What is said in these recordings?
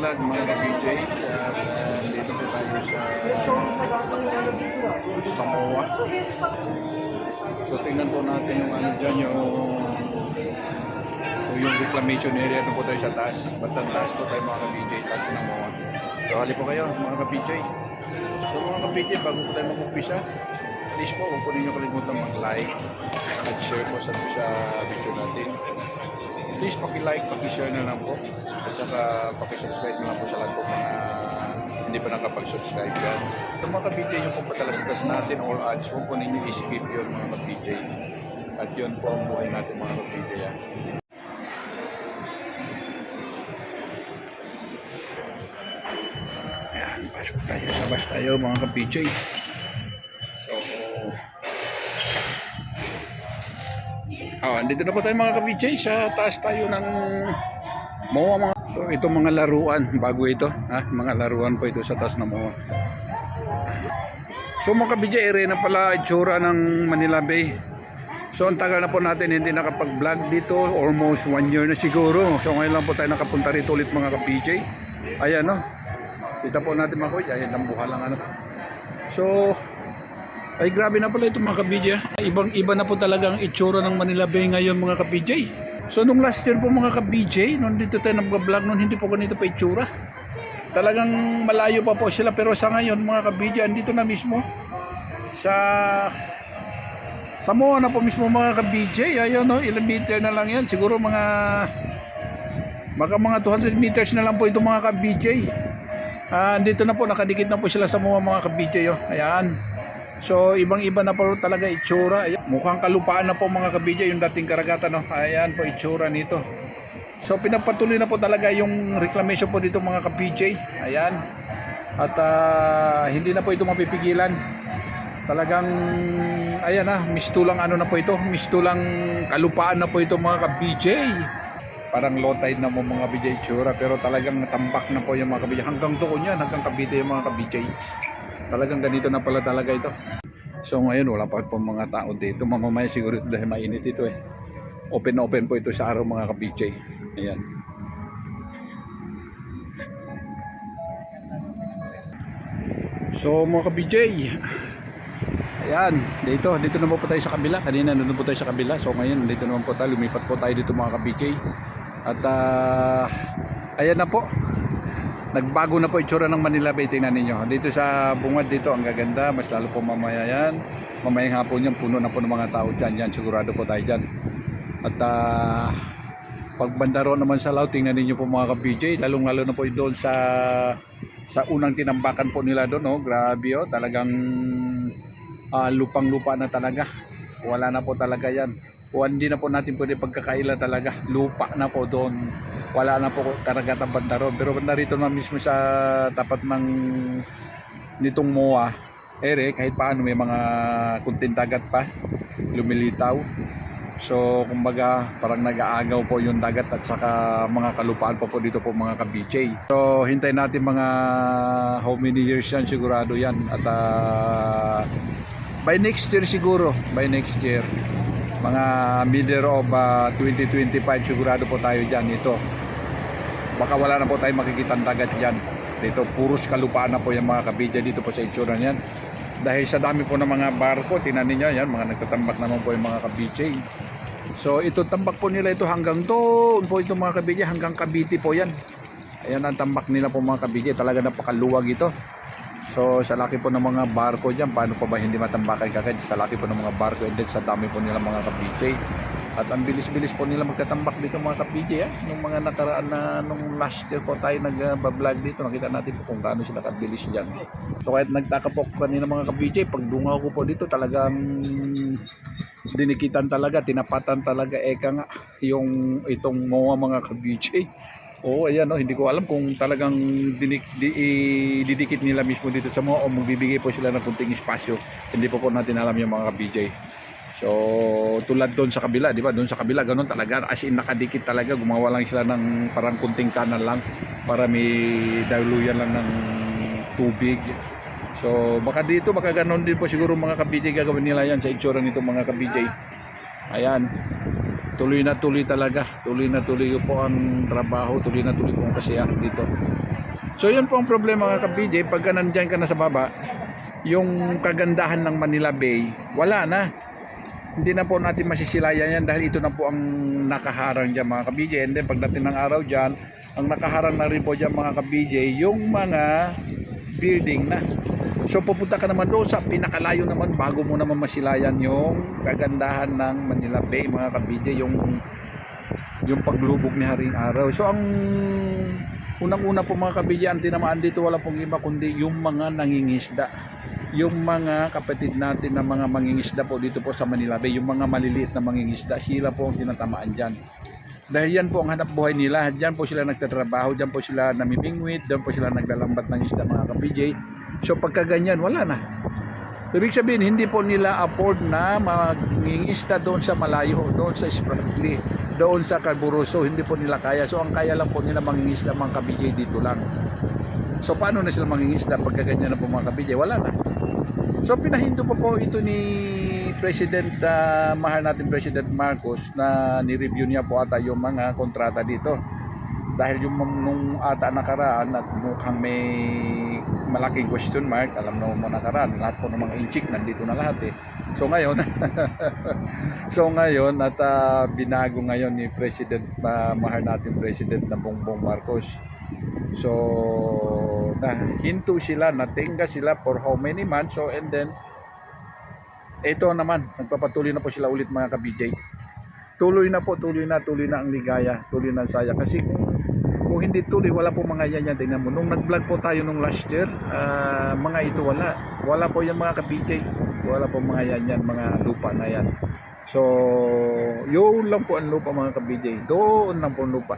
vlog mga ka-BJ. At uh, dito po tayo sa Samoa. So tingnan po natin yung ano dyan, yung, yung reclamation area na po tayo sa taas. Basta taas po tayo mga ka-BJ, taas Samoa. So hali po kayo mga ka-BJ. So mga ka-BJ, bago po tayo mag-umpisa, please po, huwag po ninyo kalimutan mag-like at share po sa, sa video natin. Please paki-like, paki-share na lang po. At saka paki-subscribe na lang po sa lahat po mga hindi pa nakapag-subscribe yan. Yung mga ka-BJ yung po patalastas natin all ads, huwag po ninyo i-skip yun mga ka-BJ. At yun po ang buhay natin mga ka-BJ. Yan. Ayan, pasok tayo. Labas tayo mga ka-BJ. Oh, andito na po tayo mga ka-VJ sa taas tayo ng MOA mga. So ito mga laruan bago ito, ha? Mga laruan po ito sa taas ng MOA. So mga ka-VJ area na pala itsura ng Manila Bay. So ang tagal na po natin hindi nakapag-vlog dito, almost one year na siguro. So ngayon lang po tayo nakapunta rito ulit mga ka-VJ. Ayan no. Kita po natin mga kuya, ayan ang buha lang ano. So ay grabe na pala ito mga ka-BJ. ah. Ibang iba na po talaga ang itsura ng Manila Bay ngayon mga ka-BJ. So nung last year po mga ka-BJ, nung dito tayo nag-vlog noon hindi po ganito pa itsura. Talagang malayo pa po sila pero sa ngayon mga ka-BJ andito na mismo sa Samoa na po mismo mga ka-BJ. Ayun no, ilang meter na lang yan. Siguro mga Baka mga 200 meters na lang po ito mga ka-BJ. Ah, dito na po nakadikit na po sila sa mga mga ka-BJ oh. Ayan. So, ibang-iba na po talaga itsura. Ayan. Mukhang kalupaan na po mga kabidya yung dating karagatan. No? Ayan po itsura nito. So, pinagpatuloy na po talaga yung reclamation po dito mga ka-PJ. Ayan. At ah, hindi na po ito mapipigilan. Talagang, ayan na, mistulang ano na po ito. Mistulang kalupaan na po ito mga ka-PJ. Parang low tide na mo mga BJ itsura. Pero talagang tambak na po yung mga kabidya. Hanggang doon yan, hanggang kabite yung mga ka-PJ. Talagang ganito na pala talaga ito. So ngayon wala pa po mga tao dito. Mamamaya siguro dahil mainit ito eh. Open na open po ito sa araw mga ka-BJ. Ayan. So mga ka-BJ. Ayan, dito, dito naman po tayo sa kabila. Kanina nandun po tayo sa kabila. So ngayon, dito naman po tayo. Lumipat po tayo dito mga ka-BJ. At ah, ayan na po. Nagbago na po itsura ng Manila Bay, tingnan ninyo. Dito sa bungad dito, ang gaganda. Mas lalo po mamaya yan. Mamayang hapon yan, puno na po ng mga tao dyan. Yan, sigurado po tayo dyan. At uh, pagbanda ron naman sa laut, tingnan ninyo po mga ka-BJ. Lalong lalo na po doon sa sa unang tinambakan po nila doon. Oh. Grabe oh, talagang ah, lupang-lupa na talaga. Wala na po talaga yan. O hindi na po natin pwede pagkakaila talaga. Lupa na po doon. Wala na po karagatan banda ron. Pero narito na mismo sa tapat ng nitong MOA, ere, kahit paano may mga kunting dagat pa. Lumilitaw. So, kumbaga, parang nag-aagaw po yung dagat at saka mga kalupaan pa po dito po mga ka-BJ. So, hintayin natin mga how many years yan, sigurado yan. At ah, by next year siguro, by next year, mga middle of ah, 2025 sigurado po tayo dyan ito. Baka wala na po tayo makikita dagat dyan. Dito, puros kalupaan na po yung mga ka-BJ dito po sa itsura niyan. Dahil sa dami po ng mga barko, tinan ninyo yan, mga nagtatambak naman po yung mga ka-BJ. So ito tambak po nila ito hanggang doon po ito mga kabidya hanggang Cavite po yan. Ayan ang tambak nila po mga kabidya talaga napakaluwag ito. So sa laki po ng mga barko dyan paano pa ba hindi matambakan kagad sa laki po ng mga barko and then sa dami po nila mga kabidya. At ang bilis-bilis po nila magtatambak dito mga kabidya. Eh. Nung mga nakaraan na nung last year po tayo nag-vlog dito nakita natin po kung gaano sila kabilis dyan. So kahit nagtaka po kanina mga kabidya pag dungaw ko po dito talagang dinikitan talaga, tinapatan talaga eka nga yung itong mga mga ka-BJ. Oo, ayan no, hindi ko alam kung talagang dinik, di, didikit nila mismo dito sa mga o magbibigay po sila ng kunting espasyo. Hindi po po natin alam yung mga ka-BJ. So, tulad doon sa kabila, di ba? Doon sa kabila, ganun talaga. As in, nakadikit talaga. Gumawa lang sila ng parang kunting kanal lang para may daluyan lang ng tubig. So, baka dito, baka ganun din po siguro mga ka-BJ gagawin nila yan sa itsura nito mga ka-BJ. Ayan. Tuloy na tuloy talaga. Tuloy na tuloy po ang trabaho. Tuloy na tuloy po ang kasiyahan dito. So yun po ang problema mga ka-BJ, pagka nandyan ka na sa baba, yung kagandahan ng Manila Bay, wala na. Hindi na po natin masisilayan yan dahil ito na po ang nakaharang dyan mga ka-BJ. And then pagdating ng araw dyan, ang nakaharang na rin po dyan mga ka-BJ, yung mga building na. So pupunta ka naman doon sa pinakalayo naman bago mo naman masilayan yung kagandahan ng Manila Bay mga ka-BJ, yung yung paglubog ni Haring Araw. So ang unang-una po mga kabidya, ang tinamaan dito wala pong iba kundi yung mga nangingisda. Yung mga kapatid natin na mga mangingisda po dito po sa Manila Bay, yung mga maliliit na mangingisda, sila po ang tinatamaan dyan. Dahil yan po ang hanap buhay nila, dyan po sila nagtatrabaho, dyan po sila namimingwit, dyan po sila naglalambat ng isda mga kabidya. So pagka ganyan, wala na. Ibig sabihin, hindi po nila afford na mangingisda doon sa malayo, doon sa Spratly, doon sa Carburoso, hindi po nila kaya. So ang kaya lang po nila mangingisda mga kabijay dito lang. So paano na sila mangingisda pagka ganyan na po mga kabijay? Wala na. So pinahinto po po ito ni President, ah, mahal natin President Marcos na ni-review niya po ata yung mga kontrata dito. Dahil yung nung ata nakaraan at mukhang may malaking question mark, alam na mo nakaraan, lahat po ng mga inchik nandito na lahat eh. So ngayon, so ngayon at ah, binago ngayon ni President, ah, mahal natin President na Bongbong Marcos. So, nahinto sila, natingga sila for how many months. So, and then, ito naman, nagpapatuloy na po sila ulit mga ka-BJ. Tuloy na po, tuloy na, tuloy na ang ligaya, tuloy na ang saya. Kasi kung, kung hindi tuloy, wala po mga yan yan. Tingnan mo, nung nag-vlog po tayo nung last year, ah, mga ito wala. Wala po yan mga ka-BJ. Wala po mga yan yan, mga lupa na yan. So, yun lang po ang lupa mga ka-BJ. Doon lang po ang lupa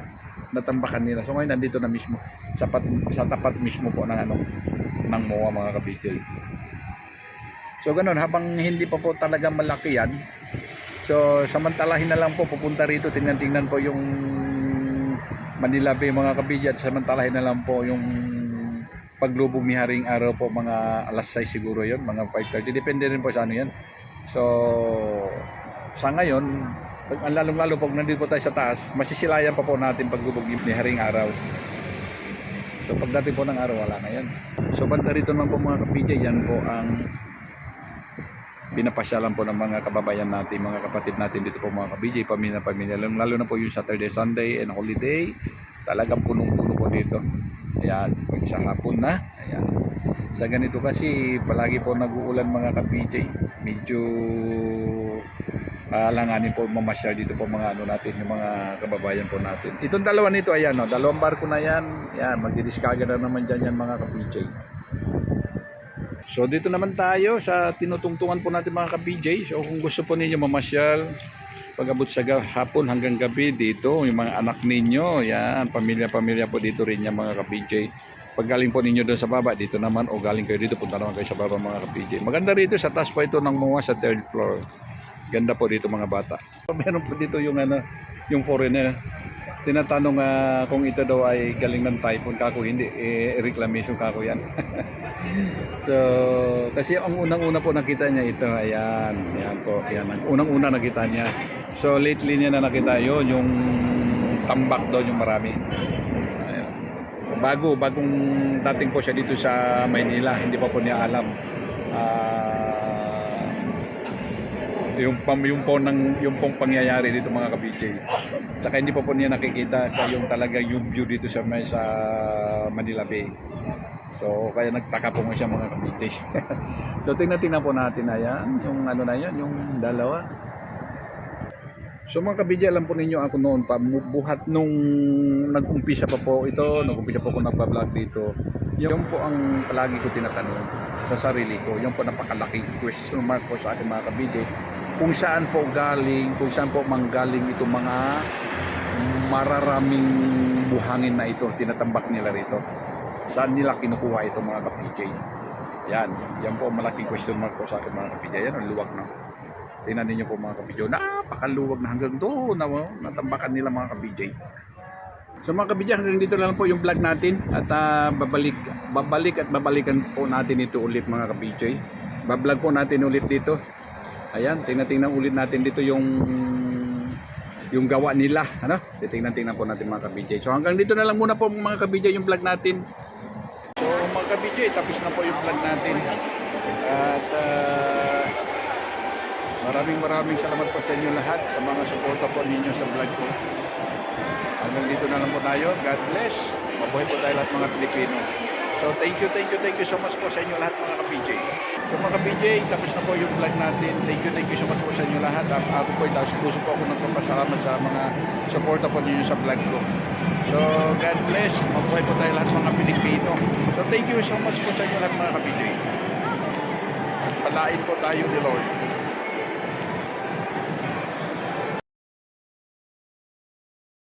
natambakan nila. So ngayon nandito na mismo sa, pat, sa tapat mismo po ng ano ng MOA mga ka-BJ. So ganun habang hindi pa po talaga malaki yan. So samantalahin na lang po pupunta rito tingnan-tingnan po yung Manila Bay mga kabidya at samantalahin na lang po yung paglubog ni Haring Araw po mga alas 6 siguro yon mga 5.30 depende rin po sa ano yan so sa ngayon pag lalong-lalo pag nandito po tayo sa taas, masisilayan pa po natin paglubog ni Haring Araw. So pagdating po ng araw, wala na yan. So banda rito naman po mga kapidya, yan po ang pinapasyalan po ng mga kababayan natin, mga kapatid natin dito po mga kabidya, pamilya-pamilya. Lalo, na po yung Saturday, Sunday, and holiday. Talagang punong-puno po dito. Ayan, isang hapon na. Ayan. Sa ganito kasi, palagi po nag-uulan mga ka-PJ. Medyo alanganin po mamasyal dito po mga ano natin, yung mga kababayan po natin. Itong dalawa nito, ayan, no, dalawang barko na yan. Yan, magdidiskaga na naman dyan yan mga ka-PJ. So dito naman tayo sa tinutungtungan po natin mga ka-PJ. So kung gusto po ninyo mamasyal, pag-abot sa hapon hanggang gabi dito, yung mga anak ninyo, yan, pamilya-pamilya po dito rin yan mga ka-PJ. Pag galing po ninyo doon sa baba, dito naman, o galing kayo dito, punta naman kayo sa baba mga ka-PJ. Maganda rito, sa taas po ito ng MOA sa third floor. Ganda po dito mga bata. Meron po dito yung ano, yung foreigner. Tinatanong ah, kung ito daw ay galing ng typhoon kako hindi eh reclamation kako yan. so kasi ang unang-una po nakita niya ito ayan, ayan po, ayan ang unang-una nakita niya. So lately niya na nakita yon yung tambak daw yung marami. Ayan. Bago bagong dating po siya dito sa Maynila, hindi pa po niya alam. Ah yung pam yung po ng yung pong pangyayari dito mga ka-BJ. Tsaka hindi pa po niya nakikita yung talaga yung view dito sa may sa Manila Bay. So kaya nagtaka po nga siya mga ka-BJ. so tingnan tingnan po natin na yan, yung ano na yan, yung dalawa. So mga kabidya, alam po ninyo ako noon pa, buhat nung nag-umpisa pa po ito, nag-umpisa po ako nagpa-vlog dito, yun po ang palagi ko tinatanong sa sarili ko, yun po napakalaking question mark po sa ating mga kabidya, kung saan po galing, kung saan po manggaling itong mga mararaming buhangin na ito, tinatambak nila rito. Saan nila kinukuha ito mga ka-PJ? Yan, yan po malaking question mark po sa ating mga ka-PJ. Yan, ang luwag na. Tingnan ninyo po mga ka-PJ. Napakaluwag na hanggang doon na oh, natambakan nila mga ka-PJ. So mga kabidya, hanggang dito na lang po yung vlog natin at ah, babalik, babalik at babalikan po natin ito ulit mga ka-PJ. Bablog po natin ulit dito. Ayan, tingnan-tingnan ulit natin dito yung yung gawa nila, ano? Titingnan-tingnan po natin mga ka-BJ. So hanggang dito na lang muna po mga ka-BJ yung vlog natin. So mga ka-BJ, tapos na po yung vlog natin. At ah, maraming maraming salamat po sa inyo lahat sa mga suporta po ninyo sa vlog ko. Hanggang dito na lang po tayo. God bless. Mabuhay po tayo lahat mga Pilipino. So thank you, thank you, thank you so much po sa inyo lahat mga ka-PJ. So mga ka-PJ, tapos na po yung vlog natin. Thank you, thank you so much po sa inyo lahat. At ako po, taos puso po ako nagpapasalamat sa mga suporta po ninyo sa vlog ko. So God bless. Mabuhay po tayo lahat mga Pilipino. So thank you so much po sa inyo lahat mga ka-PJ. Palain po tayo ni Lord.